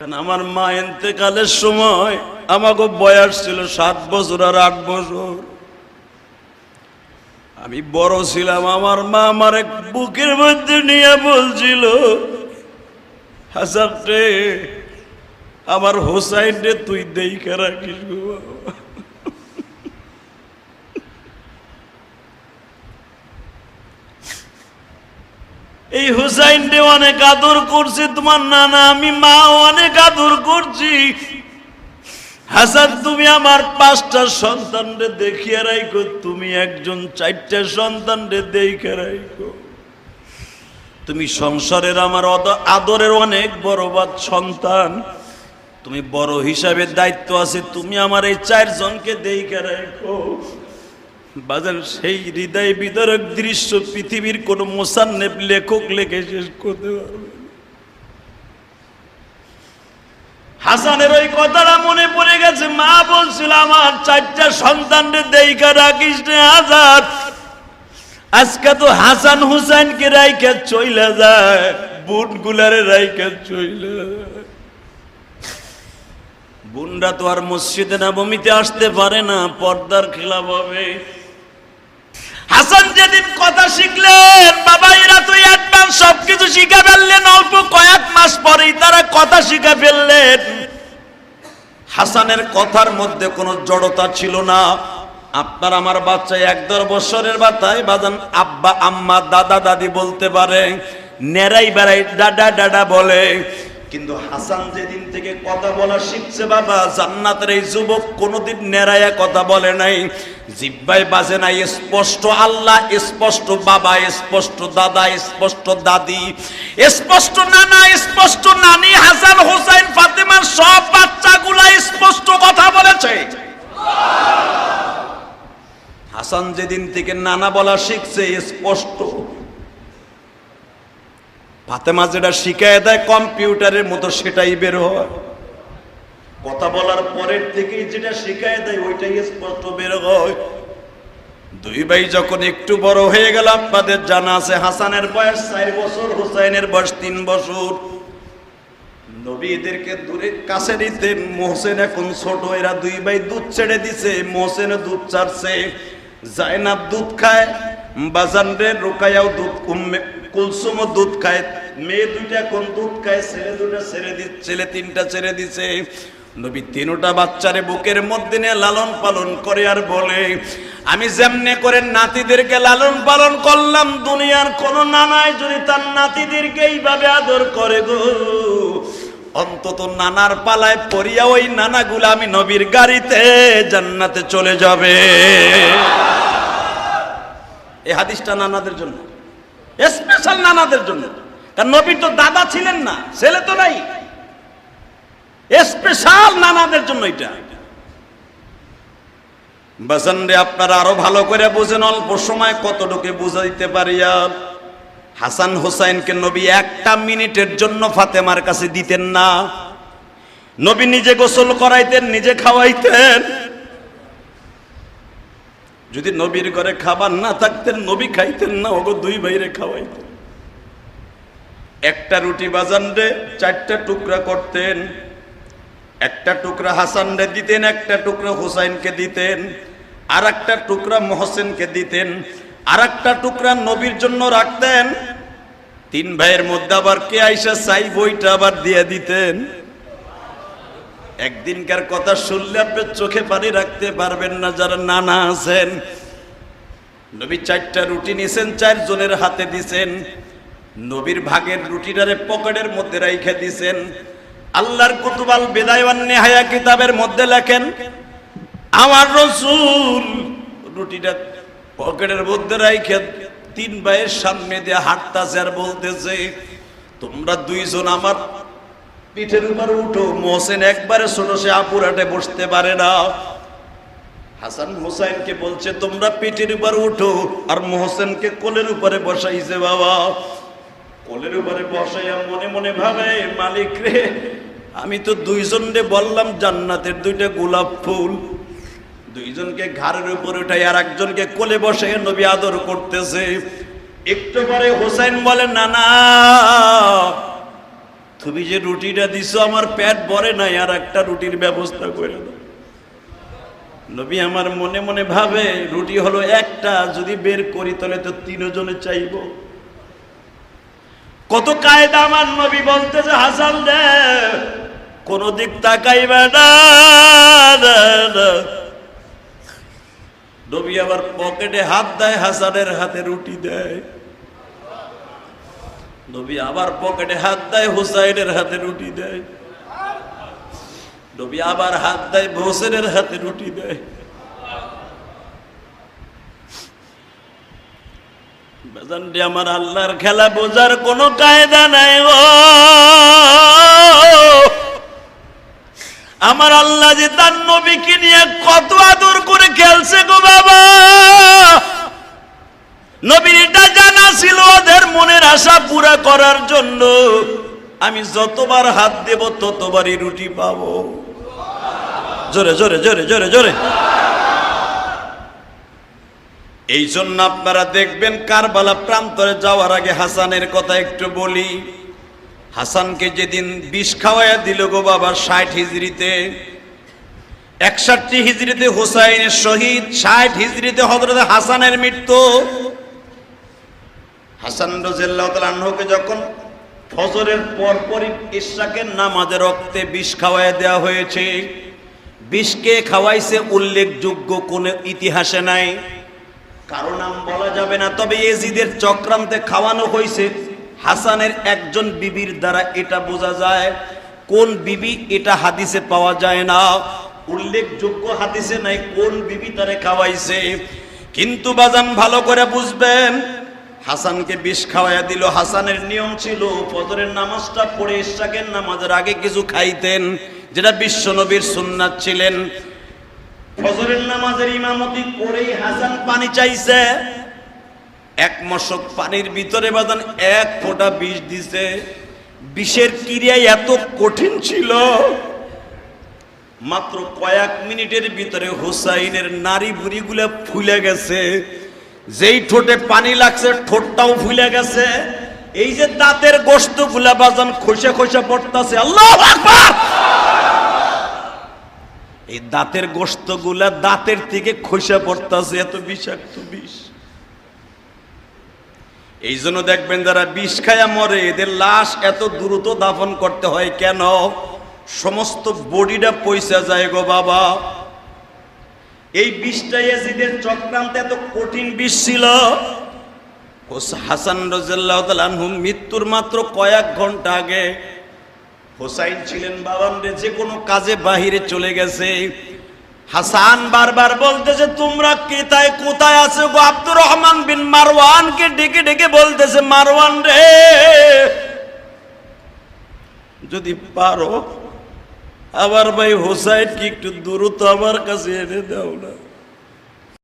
আমার মা এতেকালের সময় আমাকে বয়স ছিল সাত বছর আর আট বছর। আমি বড় ছিলাম, আমার মা আমার এক বুকের মধ্যে নিয়ে বলছিল রে, আমার হোসাইন রে তুই দেখে রাখিস গো হুসাইন রে অনেক আদর করছে, তোমার নানা, আমি মা অনেক আদর করছি। হাসান, তুমি আমার পাঁচটা সন্তান রে দেখিয়ে রাখো তুমি একজন চারটা সন্তান রে দেখে রাখো তুমি সংসারের আমার আদরের অনেক বড় বাদ সন্তান। তুমি বড় হিসাবে দায়িত্ব আছে, তুমি আমার এই চারজনকে দেখে রাখো বাজার সেই হৃদয় বিদারক দৃশ্য পৃথিবীর কোন মোসান্নেব লেখক লেখে শেষ করতে হাসানের ওই কথাটা মনে পড়ে গেছে, মা বলছিল, আমার চারটা রে হাজার আজকে তো হাসান হুসাইনকে রাইকে চইলে যায় বুট গুলারে রাইকে চইলা বুনরা তো আর মসজিদে না নবমীতে আসতে পারে না, পর্দার খেলাপ হবে। হাসান যেদিন কথা শিখলেন বাবা এরা তো অ্যাডভান্স সবকিছু শিখে ফেললেন, অল্প কয়েক মাস পরেই তারা কথা শিখে ফেললেন। হাসানের কথার মধ্যে কোনো জড়তা ছিল না। আপনার আমার বাচ্চা এক দেড় বছরের বাচ্চায় বাজান আব্বা, আম্মা, দাদা, দাদি বলতে পারে নেড়াই বেড়াই ডাডা ডাডা বলে কিন্তু হাসান যেদিন থেকে কথা বলা শিখছে বাবা, জান্নাতের এই যুবক কোনোদিন নেড়াইয়া কথা বলে নাই। জিব্বাই বাজে নাই, স্পষ্ট আল্লাহ, স্পষ্ট বাবা, স্পষ্ট দাদা, স্পষ্ট দাদি, স্পষ্ট নানা, স্পষ্ট নানি, হাসান হোসেন ফাতেমার সব বাচ্চাগুলা স্পষ্ট কথা বলেছে। হাসান যেদিন থেকে নানা বলা শিখছে, স্পষ্ট। ফাতেমা যেটা শিখায় দেয় কম্পিউটারের মতো সেটাই বের হয়। কথা বলার পরের থেকেই যেটা শিখায় দেয়, ওইটাই স্পষ্ট বের হয়। দুই ভাই যখন একটু বড় হয়ে গেল, আপনাদের জানা আছে হাসানের বয়স চার বছর, হুসাইনের বয়স তিন বছর। নবী এদেরকে দূরে কাছে নিতেন মোহসেন এখন ছোট, এরা দুই ভাই দুধ ছেড়ে দিছে, মোহসেন দুধ ছাড়ছে। জায়নাব দুধ খায়, বাজান রে রোকায়াও দুধ উম্মে কুলসুমও দুধ খায়, মেয়ে দুইটা এখন দুধ খায়, ছেলে দুটা ছেড়ে দি, ছেলে তিনটা ছেড়ে দিছে। নবী তিনটা বাচ্চারে বুকের মধ্যে নিয়ে লালন পালন করে আর বলে, আমি যেমনে করে নাতিদেরকে লালন পালন করলাম, দুনিয়ার কোন নানায় যদি তার নাতিদেরকে এইভাবে আদর করে গো, অন্তত নানার পালায় পড়িয়া ওই নানাগুলা আমি নবীর গাড়িতে জান্নাতে চলে যাবে। এই হাদিসটা নানাদের জন্য। স্পেশাল নানাদের জন্য। কারণ নবীর তো দাদা ছিলেন না, ছেলে তো নাই। স্পেশাল নানাদের জন্য এটা। বাজান রে আপনারা আরও ভালো করে বুঝেন, অল্প সময় কতটুকু বুঝাইতে পারি আর? হাসান হোসাইনকে নবী একটা মিনিটের জন্য ফাতেমার কাছে দিতেন না। নবী নিজে গোসল করাইতেন, নিজে খাওয়াইতেন। যদি নবীর ঘরে খাবার না থাকতেন, নবী খাইতেন না, ওগো দুই ভাইরে খাওয়াইতেন। একটা রুটি বাজান রে চারটা টুকরা করতেন, একটা টুকরা হাসান রে দিতেন, একটা টুকরা হুসাইনকে দিতেন আর একটা টুকরা মহসেনকে দিতেন আর একটা টুকরা নবীর জন্য রাখতেন। তিন ভাইয়ের মধ্যে আবার কে আইসা চাই বইটা আবার দিয়ে দিতেন। একদিনকার কথা শুনলে আপনি চোখে পানি রাখতে পারবেন না, যারা নানা আছেন। নবী চারটা রুটি নিছেন, চারজনের হাতে দিছেন। নবীর ভাগের রুটিটারে পকেটের মধ্যে রাইখে দিছেন। আল্লাহর কুতুবাল বেদায়ওয়ান নেহায়া কিতাবের মধ্যে লেখেন, আমার রসুল। রুটিটা পকেটের মধ্যে রাইখে তিন ভাইয়ের সামনে দিয়ে হাঁটতাছে আর বলতেছে, তোমরা দুইজন আমার পিঠের উপর উঠো। মোহসেন একবারে ছোট সে আপুরাটে বসতে পারে না। হাসান হুসাইনকে বলছে, তোমরা পিঠের উপর উঠো আর মোহসেনকে কোলের উপরে বসাইছে বাবা। কোলের উপরে বসাইয়া মনে মনে ভাবে, মালিক রে, আমি তো দুইজন রে বললাম জান্নাতের দুইটা গোলাপ ফুল। দুইজনকে ঘাড়ের উপরে উঠাই আর একজনকে কোলে বসে নবী আদর করতেছে। একটু পরে হোসেন বলে, না না তুমি যে রুটিটা দিছো, আমার পেট ভরে নাই, আর একটা রুটির ব্যবস্থা করে দাও। নবী আমার মনে মনে ভাবে, রুটি হলো একটা, যদি বের করি তাহলে তো তিনজনে চাইব। কত কায়দা আমার নবী বলতে যে, হাসান দে, কোন দিক তাকাইবে না। নবী আবার পকেটে হাত দেয়, হাসানের হাতে রুটি দেয়। নবী আবার পকেটে হাত দেয়, হুসাইনের হাতে রুটি দেয়। নবী আবার হাত দেয় হোসেনের হাতে রুটি দেয়। আমার আল্লাহর খেলা বোঝার কোনো কায়দা নাই ও আমার আল্লাহ যে তার নবীকে নিয়ে কত আদর করে খেলছে গো বাবা। নবীর এটা জানা ছিল ওদের মনের আশা পুরা করার জন্য। আমি যতবার হাত দেব ততবারই রুটি পাব। জোরে জোরে জোরে জোরে জোরে। এই জন্য আপনারা দেখবেন কারবালা প্রান্তরে যাওয়ার আগে হাসানের কথা একটু বলি। হাসানকে যেদিন বিষ খাওয়াইয়া দিল গো বাবা ষাট হিজড়িতে, একষট্টি হিজড়িতে হুসাইনের শহীদ, ষাট হিজড়িতে হজরত হাসানের মৃত্যু। হাসান রাজকে যখন ফজরের পরপরই ইশাকের নামাজে রক্তে বিষ খাওয়াইয়া দেওয়া হয়েছে বিষকে খাওয়াইছে উল্লেখযোগ্য কোনো ইতিহাসে নাই। কারও নাম বলা যাবে না, তবে এজিদের চক্রান্তে খাওয়ানো হয়েছে। হাসানের একজন বিবির দ্বারা এটা বোঝা যায়, কোন বিবি এটা হাদিসে পাওয়া যায় না। উল্লেখযোগ্য হাদিসে নাই কোন বিবি তারে খাওয়াইছে। কিন্তু বাজান ভালো করে বুঝবেন হাসানকে বিষ খাওয়াইয়া দিল। হাসানের নিয়ম ছিল, ফজরের নামাজটা পড়ে ইশাকের নামাজের আগে কিছু খাইতেন, যেটা বিশ্বনবীর সুন্নাত ছিলেন। ফজরের নামাজের ইমামতি করেই হাসান পানি চাইছে। এক মশক পানির ভিতরে বাদান এক ফোঁটা বিষ দিছে। বিষের ক্রিয়া এত কঠিন ছিল, মাত্র কয়েক মিনিটের ভিতরে হুসাইনের নারী বুড়িগুলো ফুলে গেছে। যেই ঠোঁটে পানি লাগছে, ঠোঁটটাও ফুলে গেছে। এই যে দাঁতের গোস্তগুলা বাজান খসে খসে পড়তাছে, আল্লাহ এই দাঁতের গোস্তগুলা দাঁতের থেকে খসে পড়তাছে, এত বিষাক্ত বিষ। এই জন্য দেখবেন যারা বিষ খায়া মরে, এদের লাশ এত দ্রুত দাফন করতে হয় কেন? সমস্ত বডিটা পয়সা যায় গো বাবা। এই বিষটা এজিদের চক্রান্ত এত কঠিন বিষ ছিল। হোস- হাসান আনহু মৃত্যুর মাত্র কয়েক ঘণ্টা আগে হোসাইন ছিলেন বাবান রে যে কোনো কাজে বাহিরে চলে গেছে। হাসান বারবার বলতেছে তোমরা কেতায় কোথায় আছো গো? আব্দুর রহমান বিন মারওয়ানকে ডেকে ডেকে বলতেছে, মারওয়ান রে, যদি পারো আবার ভাই হোসাইন কি একটু দূরত্ব আমার কাছে এনে দাও না।